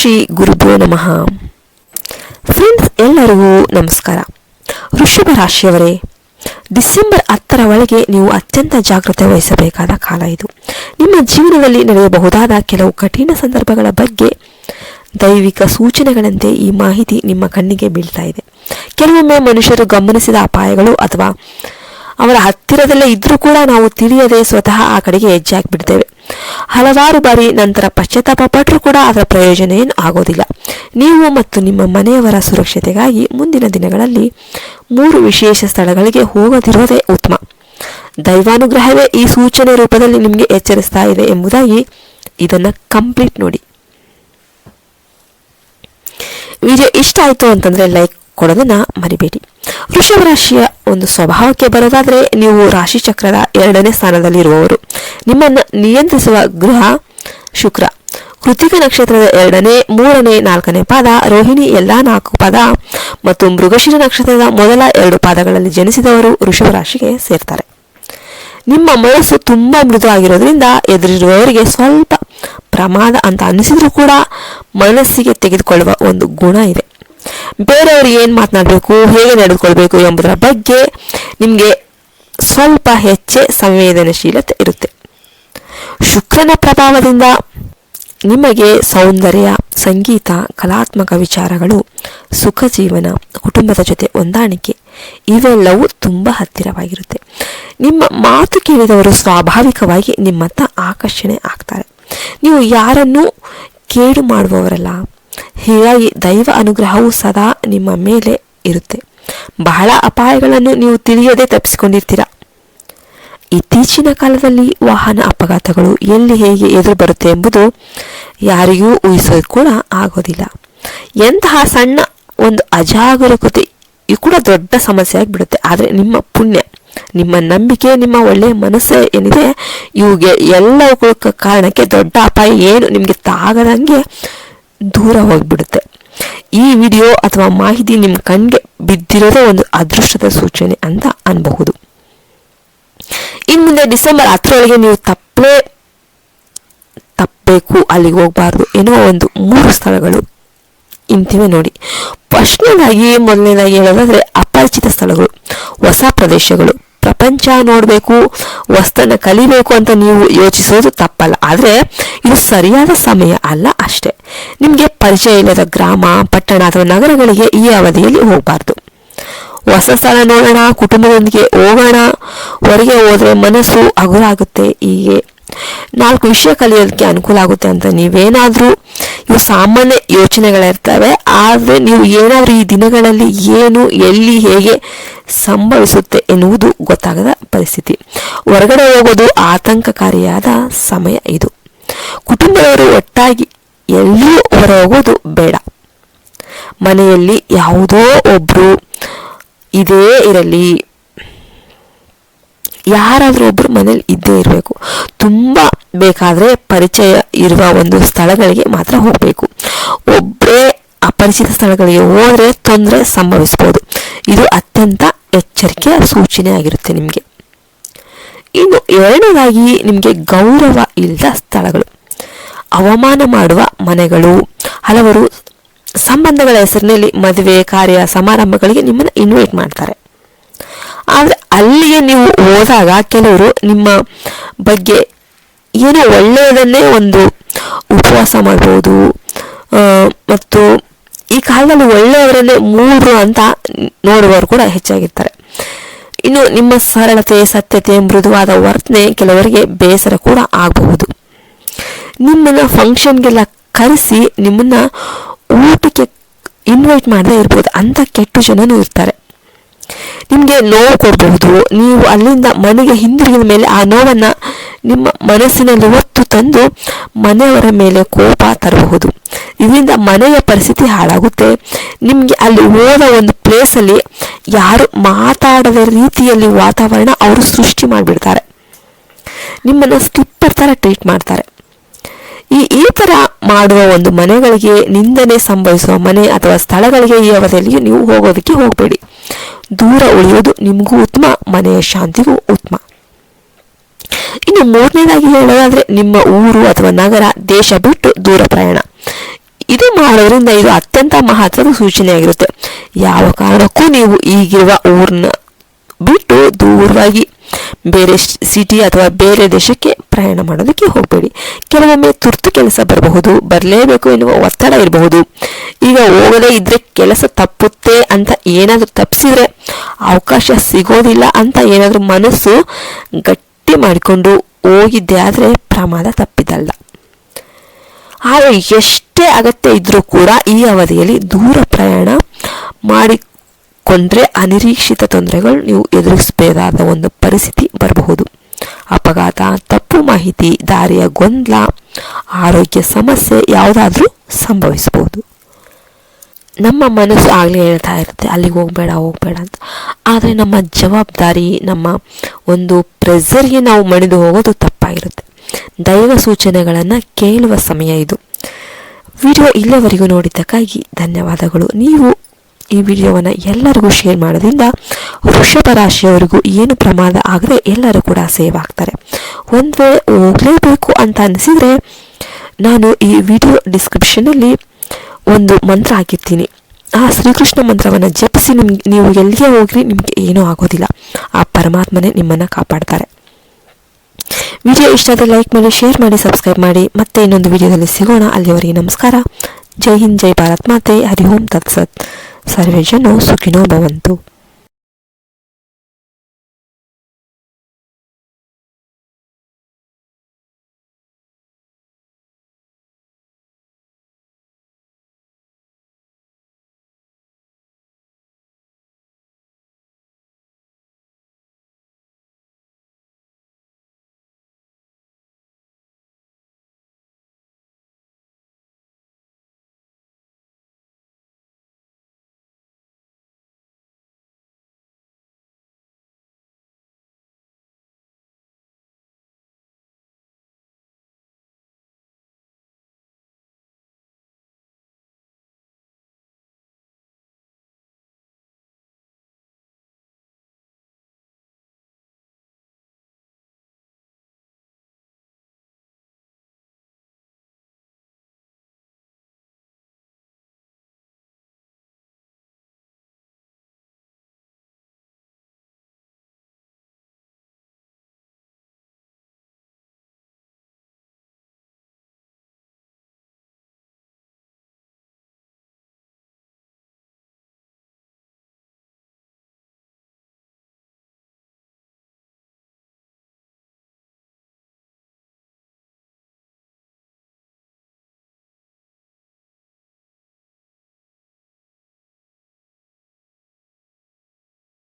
ಶ್ರೀ ಗುರುಭ್ಯೋ ನಮಃ. ಫ್ರೆಂಡ್ಸ್, ಎಲ್ಲರಿಗೂ ನಮಸ್ಕಾರ. ವೃಷಭ ರಾಶಿಯವರೇ, ಡಿಸೆಂಬರ್ ಹತ್ತರ ಒಳಗೆ ನೀವು ಅತ್ಯಂತ ಜಾಗೃತೆ ವಹಿಸಬೇಕಾದ ಕಾಲ ಇದು. ನಿಮ್ಮ ಜೀವನದಲ್ಲಿ ನಡೆಯಬಹುದಾದ ಕೆಲವು ಕಠಿಣ ಸಂದರ್ಭಗಳ ಬಗ್ಗೆ ದೈವಿಕ ಸೂಚನೆಗಳಂತೆ ಈ ಮಾಹಿತಿ ನಿಮ್ಮ ಕಣ್ಣಿಗೆ ಬೀಳ್ತಾ ಇದೆ. ಕೆಲವೊಮ್ಮೆ ಮನುಷ್ಯರು ಗಮನಿಸಿದ ಅಪಾಯಗಳು ಅಥವಾ ಅವರ ಹತ್ತಿರದಲ್ಲೇ ಇದ್ರೂ ಕೂಡ ನಾವು ತಿಳಿಯದೆ ಸ್ವತಃ ಆ ಕಡೆಗೆ ಹೆಜ್ಜೆ ಹಾಕಿಬಿಡ್ತೇವೆ. ಹಲವಾರು ಬಾರಿ ನಂತರ ಪಶ್ಚಾತ್ತಾಪ ಪಟ್ಟರೂ ಕೂಡ ಅದರ ಪ್ರಯೋಜನ ಏನು ಆಗೋದಿಲ್ಲ. ನೀವು ಮತ್ತು ನಿಮ್ಮ ಮನೆಯವರ ಸುರಕ್ಷತೆಗಾಗಿ ಮುಂದಿನ ದಿನಗಳಲ್ಲಿ ಮೂರು ವಿಶೇಷ ಸ್ಥಳಗಳಿಗೆ ಹೋಗದಿರೋದೇ ಉತ್ತಮ. ದೈವಾನುಗ್ರಹವೇ ಈ ಸೂಚನೆ ರೂಪದಲ್ಲಿ ನಿಮಗೆ ಎಚ್ಚರಿಸ್ತಾ ಇದೆ ಎಂಬುದಾಗಿ ಇದನ್ನು ಕಂಪ್ಲೀಟ್ ನೋಡಿ. ವಿಡಿಯೋ ಇಷ್ಟ ಆಯಿತು ಅಂತಂದರೆ ಲೈಕ್ ಕೊಡೋದನ್ನು ಮರಿಬೇಡಿ. ವೃಷಭ ರಾಶಿಯ ಒಂದು ಸ್ವಭಾವಕ್ಕೆ ಬರೋದಾದರೆ ನೀವು ರಾಶಿ ಚಕ್ರದ ಎರಡನೇ ಸ್ಥಾನದಲ್ಲಿರುವವರು. ನಿಮ್ಮನ್ನು ನಿಯಂತ್ರಿಸುವ ಗೃಹ ಶುಕ್ರ. ಕೃತಿಕ ನಕ್ಷತ್ರದ ಎರಡನೇ, ಮೂರನೇ, ನಾಲ್ಕನೇ ಪಾದ ರೋಹಿಣಿ ಎಲ್ಲ ನಾಲ್ಕು ಪದ ಮತ್ತು ಮೃಗಶಿರ ನಕ್ಷತ್ರದ ಮೊದಲ ಎರಡು ಪಾದಗಳಲ್ಲಿ ಜನಿಸಿದವರು ವೃಷಭ ರಾಶಿಗೆ ಸೇರ್ತಾರೆ. ನಿಮ್ಮ ಮನಸ್ಸು ತುಂಬಾ ಮೃದು ಆಗಿರೋದ್ರಿಂದ ಎದುರಿರುವವರಿಗೆ ಸ್ವಲ್ಪ ಪ್ರಮಾದ ಅಂತ ಅನ್ನಿಸಿದರೂ ಕೂಡ ಮನಸ್ಸಿಗೆ ತೆಗೆದುಕೊಳ್ಳುವ ಒಂದು ಗುಣ ಇದೆ. ಬೇರೆಯವರು ಏನು ಮಾತನಾಡಬೇಕು, ಹೇಗೆ ನಡೆದುಕೊಳ್ಬೇಕು ಎಂಬುದರ ಬಗ್ಗೆ ನಿಮಗೆ ಸ್ವಲ್ಪ ಹೆಚ್ಚೆ ಸಂವೇದನಶೀಲತೆ ಇರುತ್ತೆ. ಶುಕ್ರನ ಪ್ರಭಾವದಿಂದ ನಿಮಗೆ ಸೌಂದರ್ಯ, ಸಂಗೀತ, ಕಲಾತ್ಮಕ ವಿಚಾರಗಳು, ಸುಖ ಜೀವನ, ಕುಟುಂಬದ ಜೊತೆ ಹೊಂದಾಣಿಕೆ, ಇವೆಲ್ಲವೂ ತುಂಬ ಹತ್ತಿರವಾಗಿರುತ್ತೆ. ನಿಮ್ಮ ಮಾತು ಕೇಳಿದವರು ಸ್ವಾಭಾವಿಕವಾಗಿ ನಿಮ್ಮತ್ತ ಆಕರ್ಷಣೆ ಆಗ್ತಾರೆ. ನೀವು ಯಾರನ್ನೂ ಕೇಡು ಮಾಡುವವರಲ್ಲ ಹೀಗಾಗಿ ದೈವ ಅನುಗ್ರಹವು ಸದಾ ನಿಮ್ಮ ಮೇಲೆ ಇರುತ್ತೆ. ಬಹಳ ಅಪಾಯಗಳನ್ನು ನೀವು ತಿಳಿಯದೆ ತಪ್ಪಿಸಿಕೊಂಡಿರ್ತೀರ. ಇತ್ತೀಚಿನ ಕಾಲದಲ್ಲಿ ವಾಹನ ಅಪಘಾತಗಳು ಎಲ್ಲಿ ಹೇಗೆ ಎದುರು ಬರುತ್ತೆ ಎಂಬುದು ಯಾರಿಗೂ ಊಹಿಸೋದು ಕೂಡ ಆಗೋದಿಲ್ಲ. ಎಂತಹ ಸಣ್ಣ ಒಂದು ಅಜಾಗರೂಕತೆ ಇದು ಕೂಡ ದೊಡ್ಡ ಸಮಸ್ಯೆ ಆಗಿಬಿಡುತ್ತೆ ಆದರೆ ನಿಮ್ಮ ಪುಣ್ಯ, ನಿಮ್ಮ ನಂಬಿಕೆ, ನಿಮ್ಮ ಒಳ್ಳೆಯ ಮನಸ್ಸು ಏನಿದೆ, ಇವುಗೆ ಎಲ್ಲವುಗಳ ಕಾರಣಕ್ಕೆ ದೊಡ್ಡ ಅಪಾಯ ಏನು ನಿಮಗೆ ತಾಗದಂಗೆ ದೂರ ಹೋಗ್ಬಿಡುತ್ತೆ. ಈ ವಿಡಿಯೋ ಅಥವಾ ಮಾಹಿತಿ ನಿಮ್ಮ ಕಣ್ಗೆ ಬಿದ್ದಿರೋದೇ ಒಂದು ಅದೃಷ್ಟದ ಸೂಚನೆ ಅಂತ ಅನ್ಬಹುದು. ಇನ್ನು ಮುಂದೆ ಡಿಸೆಂಬರ್ ಹತ್ತರೊಳಗೆ ನೀವು ತಪ್ಪಲೇ ತಪ್ಪಬೇಕು, ಅಲ್ಲಿಗೆ ಹೋಗಬಾರ್ದು ಎನ್ನುವ ಒಂದು ಮೂರು ಸ್ಥಳಗಳು ಇಂತಿವೆ ನೋಡಿ. ಫಸ್ಟ್ನೇದಾಗಿ, ಮೊದಲನೇದಾಗಿ ಹೇಳೋದಾದ್ರೆ ಅಪರಿಚಿತ ಸ್ಥಳಗಳು, ಹೊಸ ಪ್ರದೇಶಗಳು. ಪ್ರಪಂಚ ನೋಡಬೇಕು ವಸ್ತನ್ನ ಕಲಿಬೇಕು ಅಂತ ನೀವು ಯೋಚಿಸೋದು ತಪ್ಪಲ್ಲ. ಆದರೆ ಇದು ಸರಿಯಾದ ಸಮಯ ಅಲ್ಲ ಅಷ್ಟೇ. ನಿಮಗೆ ಪರಿಚಯ ಇಲ್ಲದ ಗ್ರಾಮ, ಪಟ್ಟಣ ಅಥವಾ ನಗರಗಳಿಗೆ ಈ ಅವಧಿಯಲ್ಲಿ ಹೋಗಬಾರ್ದು. ಹೊಸ ಸ್ಥಳ ನೋಡೋಣ, ಕುಟುಂಬದೊಂದಿಗೆ ಹೋಗೋಣ, ಹೊರಗೆ ಹೋದ್ರೆ ಮನಸ್ಸು ಹಗುರಾಗುತ್ತೆ. ಹೀಗೆ ನಾಲ್ಕು ವಿಷಯ ಕಲಿಯೋದಕ್ಕೆ ಅನುಕೂಲ ಆಗುತ್ತೆ ಅಂತ ನೀವೇನಾದರೂ ಇವು ಸಾಮಾನ್ಯ ಯೋಚನೆಗಳಿರ್ತವೆ, ಆದರೆ ನೀವು ಏನಾದರೂ ಈ ದಿನಗಳಲ್ಲಿ ಏನು, ಎಲ್ಲಿ, ಹೇಗೆ ಸಂಭವಿಸುತ್ತೆ ಎನ್ನುವುದು ಗೊತ್ತಾಗದ ಪರಿಸ್ಥಿತಿ. ಹೊರಗಡೆ ಹೋಗೋದು ಆತಂಕಕಾರಿಯಾದ ಸಮಯ ಇದು. ಕುಟುಂಬದವರು ಒಟ್ಟಾಗಿ ಎಲ್ಲಿಯೂ ಹೊರ ಹೋಗೋದು ಬೇಡ. ಮನೆಯಲ್ಲಿ ಯಾವುದೋ ಒಬ್ರು ಇದೇ ಇರಲಿ ಯಾರಾದರೂ ಒಬ್ಬರು ಮನೇಲಿ ಇದ್ದೇ ಇರಬೇಕು. ತುಂಬ ಬೇಕಾದರೆ ಪರಿಚಯ ಇರುವ ಒಂದು ಸ್ಥಳಗಳಿಗೆ ಮಾತ್ರ ಹೋಗಬೇಕು. ಒಬ್ಬರೇ ಅಪರಿಚಿತ ಸ್ಥಳಗಳಿಗೆ ಹೋದರೆ ತೊಂದರೆ ಸಂಭವಿಸ್ಬೋದು. ಇದು ಅತ್ಯಂತ ಎಚ್ಚರಿಕೆಯ ಸೂಚನೆ ಆಗಿರುತ್ತೆ ನಿಮಗೆ. ಇನ್ನು ಎರಡನೇದಾಗಿ ನಿಮಗೆ ಗೌರವ ಇಲ್ಲದ ಸ್ಥಳಗಳು. ಅವಮಾನ ಮಾಡುವ ಮನೆಗಳು, ಹಲವರು ಸಂಬಂಧಗಳ ಹೆಸರಿನಲ್ಲಿ ಮದುವೆ, ಕಾರ್ಯ, ಸಮಾರಂಭಗಳಿಗೆ ನಿಮ್ಮನ್ನು ಇನ್ವೈಟ್ ಮಾಡ್ತಾರೆ. ಆದರೆ ಅಲ್ಲಿಗೆ ನೀವು ಹೋದಾಗ ಕೆಲವರು ನಿಮ್ಮ ಬಗ್ಗೆ ಏನೋ ಒಳ್ಳೆಯದನ್ನೇ ಒಂದು ಉಪವಾಸ ಮಾಡ್ಬೋದು ಮತ್ತು ಈ ಕಾಲದಲ್ಲಿ ಒಳ್ಳೆಯವರನ್ನೇ ಮೂರು ಅಂತ ನೋಡುವವರು ಕೂಡ ಹೆಚ್ಚಾಗಿರ್ತಾರೆ. ಇನ್ನು ನಿಮ್ಮ ಸರಳತೆ, ಸತ್ಯತೆ, ಮೃದುವಾದ ವರ್ತನೆ ಕೆಲವರಿಗೆ ಬೇಸರ ಕೂಡ ಆಗಬಹುದು. ನಿಮ್ಮನ್ನು ಫಂಕ್ಷನ್ಗೆಲ್ಲ ಕರೆಸಿ ನಿಮ್ಮನ್ನ ಊಟಕ್ಕೆ ಇನ್ವೈಟ್ ಮಾಡದೇ ಇರ್ಬೋದು, ಅಂತ ಕೆಟ್ಟು ಜನನೂ ಇರ್ತಾರೆ. ನಿಮಗೆ ನೋವು ಕೊಡಬಹುದು. ನೀವು ಅಲ್ಲಿಂದ ಮನೆಗೆ ಹಿಂದಿರುಗಿದ ಮೇಲೆ ಆ ನೋವನ್ನು ನಿಮ್ಮ ಮನಸ್ಸಿನಲ್ಲಿ ಒತ್ತು ತಂದು ಮನೆಯವರ ಮೇಲೆ ಕೋಪ ತರಬಹುದು. ಇದರಿಂದ ಮನೆಯ ಪರಿಸ್ಥಿತಿ ಹಾಳಾಗುತ್ತೆ. ನಿಮಗೆ ಅಲ್ಲಿ ಹೋದ ಒಂದು ಪ್ಲೇಸಲ್ಲಿ ಯಾರು ಮಾತಾಡದ ರೀತಿಯಲ್ಲಿ ವಾತಾವರಣ ಅವರು ಸೃಷ್ಟಿ ಮಾಡಿಬಿಡ್ತಾರೆ. ನಿಮ್ಮನ್ನು ಸ್ಲಿಪ್ಪರ್ ಥರ ಟ್ರೀಟ್ ಮಾಡ್ತಾರೆ. ಈ ಈ ಥರ ಮಾಡುವ ಒಂದು ಮನೆಗಳಿಗೆ ನಿಂದನೆ ಸಂಭವಿಸುವ ಮನೆ ಅಥವಾ ಸ್ಥಳಗಳಿಗೆ ಈ ಅವಧಿಯಲ್ಲಿ ನೀವು ಹೋಗೋದಕ್ಕೆ ಹೋಗಬೇಡಿ. ದೂರ ಉಳಿಯೋದು ನಿಮಗೂ ಉತ್ತಮ, ಮನೆಯ ಶಾಂತಿಗೂ ಉತ್ತಮ. ಇನ್ನು ಮೂರನೇದಾಗಿ ಹೇಳೋದಾದ್ರೆ, ನಿಮ್ಮ ಊರು ಅಥವಾ ನಗರ ದೇಶ ಬಿಟ್ಟು ದೂರ ಪ್ರಯಾಣ. ಇದು ಮಾಡೋದ್ರಿಂದ ಇದು ಅತ್ಯಂತ ಮಹತ್ವದ ಸೂಚನೆಯಾಗಿರುತ್ತೆ. ಯಾವ ಕಾರಣಕ್ಕೂ ನೀವು ಈಗಿರುವ ಊರನ್ನ ಬಿಟ್ಟು ದೂರವಾಗಿ ಬೇರೆ ಸಿಟಿ ಅಥವಾ ಬೇರೆ ದೇಶಕ್ಕೆ ಪ್ರಯಾಣ ಮಾಡೋದಕ್ಕೆ ಹೋಗಬೇಡಿ. ಕೆಲವೊಮ್ಮೆ ತುರ್ತು ಕೆಲಸ ಬರಬಹುದು, ಬರಲೇಬೇಕು ಎನ್ನುವ ಒತ್ತಡ ಇರಬಹುದು. ಈಗ ಹೋಗದೇ ಇದ್ರೆ ಕೆಲಸ ತಪ್ಪುತ್ತೆ ಅಂತ ಏನಾದರೂ ತಪ್ಪಿಸಿದ್ರೆ ಅವಕಾಶ ಸಿಗೋದಿಲ್ಲ ಅಂತ ಏನಾದರೂ ಮನಸ್ಸು ಗಟ್ಟಿ ಮಾಡಿಕೊಂಡು ಹೋಗಿದ್ದೆ ಆದರೆ ಪ್ರಮಾದ ತಪ್ಪಿದಲ್ಲ. ಆದರೆ ಎಷ್ಟೇ ಅಗತ್ಯ ಇದ್ರೂ ಕೂಡ ಈ ಅವಧಿಯಲ್ಲಿ ದೂರ ಪ್ರಯಾಣ ಮಾಡಿಕೊಂಡ್ರೆ ಅನಿರೀಕ್ಷಿತ ತೊಂದರೆಗಳು ನೀವು ಎದುರಿಸಬೇಕಾದ ಒಂದು ಪರಿಸ್ಥಿತಿ ಬರಬಹುದು. ಅಪಘಾತ, ತಪ್ಪು ಮಾಹಿತಿ, ದಾರಿಯ ಗೊಂದಲ, ಆರೋಗ್ಯ ಸಮಸ್ಯೆ ಯಾವುದಾದ್ರೂ ಸಂಭವಿಸಬಹುದು. ನಮ್ಮ ಮನಸ್ಸು ಆಗಲೇ ಹೇಳ್ತಾ ಇರುತ್ತೆ, ಅಲ್ಲಿಗೆ ಹೋಗಬೇಡ ಹೋಗಬೇಡ ಅಂತ. ಆದರೆ ನಮ್ಮ ಜವಾಬ್ದಾರಿ, ನಮ್ಮ ಒಂದು ಪ್ರೆಸರ್ಗೆ ನಾವು ಮಣಿದು ಹೋಗೋದು ತಪ್ಪಾಗಿರುತ್ತೆ. ದೈವ ಸೂಚನೆಗಳನ್ನು ಕೇಳುವ ಸಮಯ ಇದು. ವಿಡಿಯೋ ಇಲ್ಲಿವರೆಗೂ ನೋಡಿದ್ದಕ್ಕಾಗಿ ಧನ್ಯವಾದಗಳು. ನೀವು ಈ ವಿಡಿಯೋವನ್ನು ಎಲ್ಲರಿಗೂ ಶೇರ್ ಮಾಡೋದ್ರಿಂದ ವೃಷಭ ರಾಶಿಯವರಿಗೂ ಏನು ಪ್ರಮಾದ ಆಗದೆ ಎಲ್ಲರೂ ಕೂಡ ಸೇವ್ ಆಗ್ತಾರೆ. ಒಂದು ವೇಳೆ ಹೋಗಲೇಬೇಕು ಅಂತ ಅನಿಸಿದರೆ, ನಾನು ಈ ವಿಡಿಯೋ ಡಿಸ್ಕ್ರಿಪ್ಷನಲ್ಲಿ ಒಂದು ಮಂತ್ರ ಹಾಕಿರ್ತೀನಿ. ಆ ಶ್ರೀಕೃಷ್ಣ ಮಂತ್ರವನ್ನು ಜಪಿಸಿ ನಿಮ್ಗೆ, ನೀವು ಎಲ್ಲಿಗೆ ಹೋಗ್ರಿ, ನಿಮಗೆ ಏನೂ ಆಗೋದಿಲ್ಲ. ಆ ಪರಮಾತ್ಮನೇ ನಿಮ್ಮನ್ನು ಕಾಪಾಡ್ತಾರೆ. ವಿಡಿಯೋ ಇಷ್ಟ ಆದರೆ ಲೈಕ್ ಮಾಡಿ, ಶೇರ್ ಮಾಡಿ, ಸಬ್ಸ್ಕ್ರೈಬ್ ಮಾಡಿ. ಮತ್ತೆ ಇನ್ನೊಂದು ವಿಡಿಯೋದಲ್ಲಿ ಸಿಗೋಣ. ಅಲ್ಲಿಯವರೆಗೆ ನಮಸ್ಕಾರ. ಜೈ ಹಿಂದ್, ಜೈ ಭಾರತ್ ಮಾತೆ. ಹರಿ ಓಂ, ತತ್ಸತ್. ಸರ್ವೇ ಜನ ಸುಖಿನೋ ಭವಂತು.